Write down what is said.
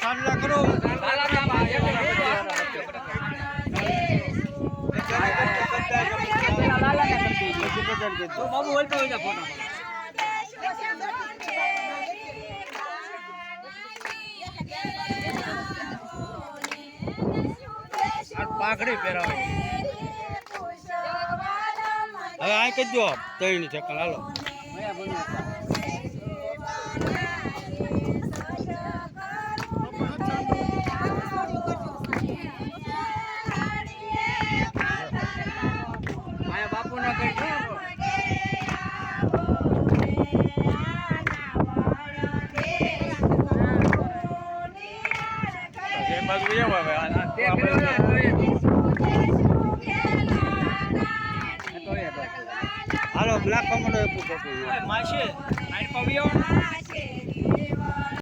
સાંડલા કરો. બાબુ બોલતો હોય ફોટો. પાઘડી પહેરાવે. હવે આ કહી દો ત્રણ ચક્કર હાલો. બાજુ એમ હવે. હાલો બ્લેક કમર પૂછો માસી આઈ પવિયો